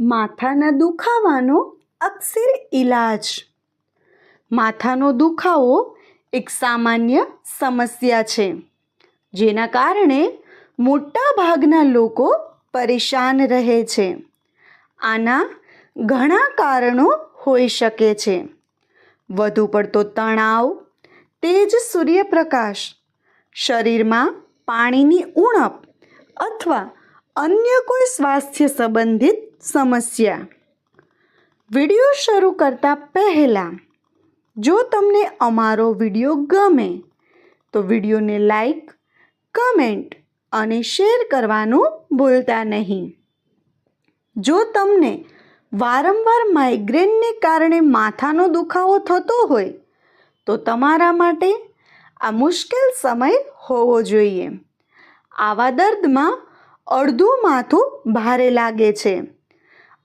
માથાના દુખાવાનો અક્ષર ઈલાજ. માથાનો દુખાવો એક સામાન્ય સમસ્યા છે, જેના કારણે મોટા ભાગના લોકો પરેશાન રહે છે. આના ઘણા કારણો હોઈ શકે છે. વધુ પડતો તણાવ, તેજ સૂર્યપ્રકાશ, શરીરમાં પાણીની ઉણપ અથવા અન્ય કોઈ સ્વાસ્થ્ય સંબંધિત સમસ્યા. વીડિયો શરૂ કરતા પહેલાં, જો તમને અમારો વીડિયો ગમે, તો વિડીયોને લાઈક, કમેન્ટ અને શેર કરવાનું ભૂલતા નહીં. જો તમને વારંવાર માઇગ્રેનને કારણે માથાનો દુખાવો થતો હોય, તો તમારા માટે આ મુશ્કેલ સમય હોવો જોઈએ. આવા દર્દમાં અડધું માથું ભારે લાગે છે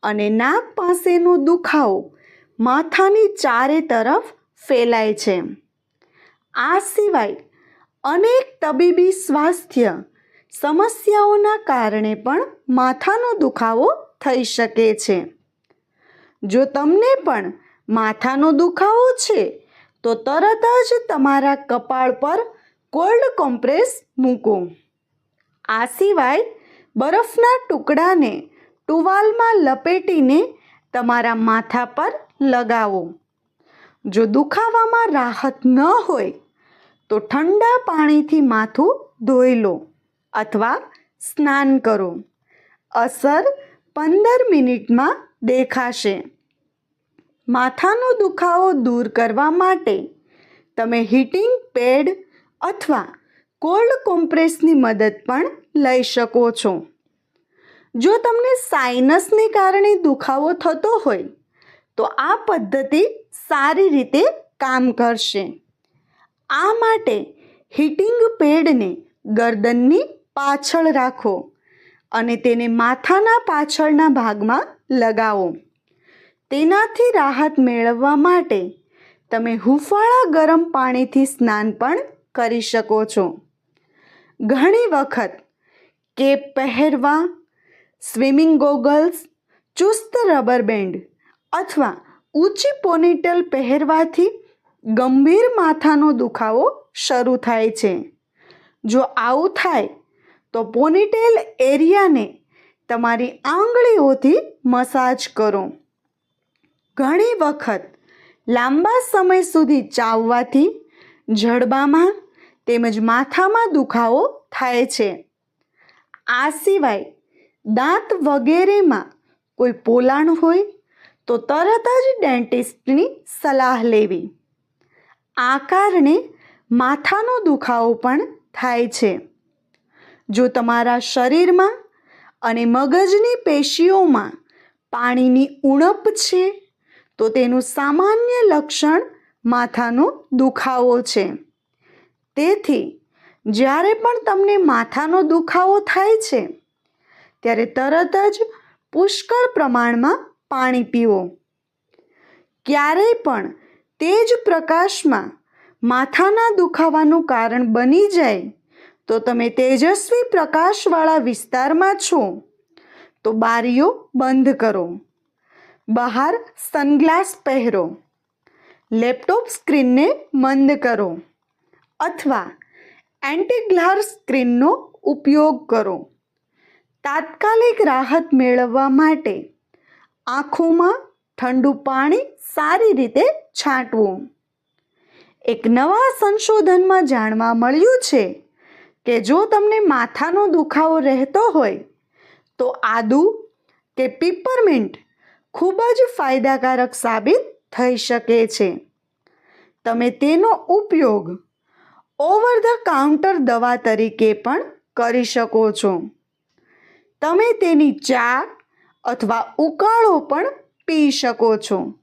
અને નાક પાસેનો દુખાવો માથાની ચારે તરફ ફેલાય છે. આ સિવાય અનેક તબીબી સ્વાસ્થ્ય સમસ્યાઓના કારણે પણ માથાનો દુખાવો થઈ શકે છે. જો તમને પણ માથાનો દુખાવો છે, તો તરત જ તમારા કપાળ પર કોલ્ડ કોમ્પ્રેસ મૂકો. આ સિવાય બરફના ટુકડાને ટુવાલમાં લપેટીને તમારા માથા પર લગાવો. જો દુખાવામાં રાહત ન હોય, તો ઠંડા પાણીથી માથું ધોઈ લો અથવા સ્નાન કરો. અસર પંદર મિનિટમાં દેખાશે. માથાનો દુખાવો દૂર કરવા માટે તમે હીટિંગ પેડ અથવા કોલ્ડ કોમ્પ્રેસની મદદ પણ લઈ શકો છો. જો તમને સાઇનસને કારણે દુખાવો થતો હોય, તો આ પદ્ધતિ સારી રીતે કામ કરશે. આ માટે હીટિંગ પેડને ગરદનની પાછળ રાખો અને તેને માથાના પાછળના ભાગમાં લગાવો. તેનાથી રાહત મેળવવા માટે તમે હુંફાળા ગરમ પાણીથી સ્નાન પણ કરી શકો છો. ઘણી વખત કેપ પહેરવા, સ્વિમિંગ ગોગલ્સ, ચુસ્ત રબર બેન્ડ અથવા ઊંચી પોનીટેલ પહેરવાથી ગંભીર માથાનો દુખાવો શરૂ થાય છે. જો આવું થાય, તો પોનીટેલ એરિયાને તમારી આંગળીઓથી મસાજ કરો. ઘણી વખત લાંબા સમય સુધી ચાવવાથી જડબામાં તેમજ માથામાં દુખાવો થાય છે. આ સિવાય દાંત વગેરેમાં કોઈ પોલાણ હોય તો તરત જ ડેન્ટિસ્ટની સલાહ લેવી. આ કારણે માથાનો દુખાવો પણ થાય છે. જો તમારા શરીરમાં અને મગજની પેશીઓમાં પાણીની ઉણપ છે, તો તેનું સામાન્ય લક્ષણ માથાનો દુખાવો છે. તેથી જ્યારે પણ તમને માથાનો દુખાવો થાય છે, ત્યારે તરત જ પુષ્કળ પ્રમાણમાં પાણી પીવો. ક્યારેય પણ તે જ પ્રકાશમાં માથાના દુખાવાનું કારણ બની જાય, તો તમે તેજસ્વી પ્રકાશવાળા વિસ્તારમાં છો, તો બારીઓ બંધ કરો. બહાર સનગ્લાસ પહેરો. લેપટોપ સ્ક્રીનને મંદ કરો. અથવા એન્ટી ગ્લાર સ્ક્રીનનો ઉપયોગ કરો. તાત્કાલિક રાહત મેળવવા માટે આંખોમાં ઠંડુ પાણી સારી રીતે છાંટવું. એક નવા સંશોધનમાં જાણવા મળ્યું છે કે જો તમને માથાનો દુખાવો રહેતો હોય, તો આદુ કે પીપરમિન્ટ ખૂબ જ ફાયદાકારક સાબિત થઈ શકે છે. તમે તેનો ઉપયોગ ઓવર ધ કાઉન્ટર દવા તરીકે પણ કરી શકો છો. તમે તેની ચા અથવા ઉકાળો પણ પી શકો છો.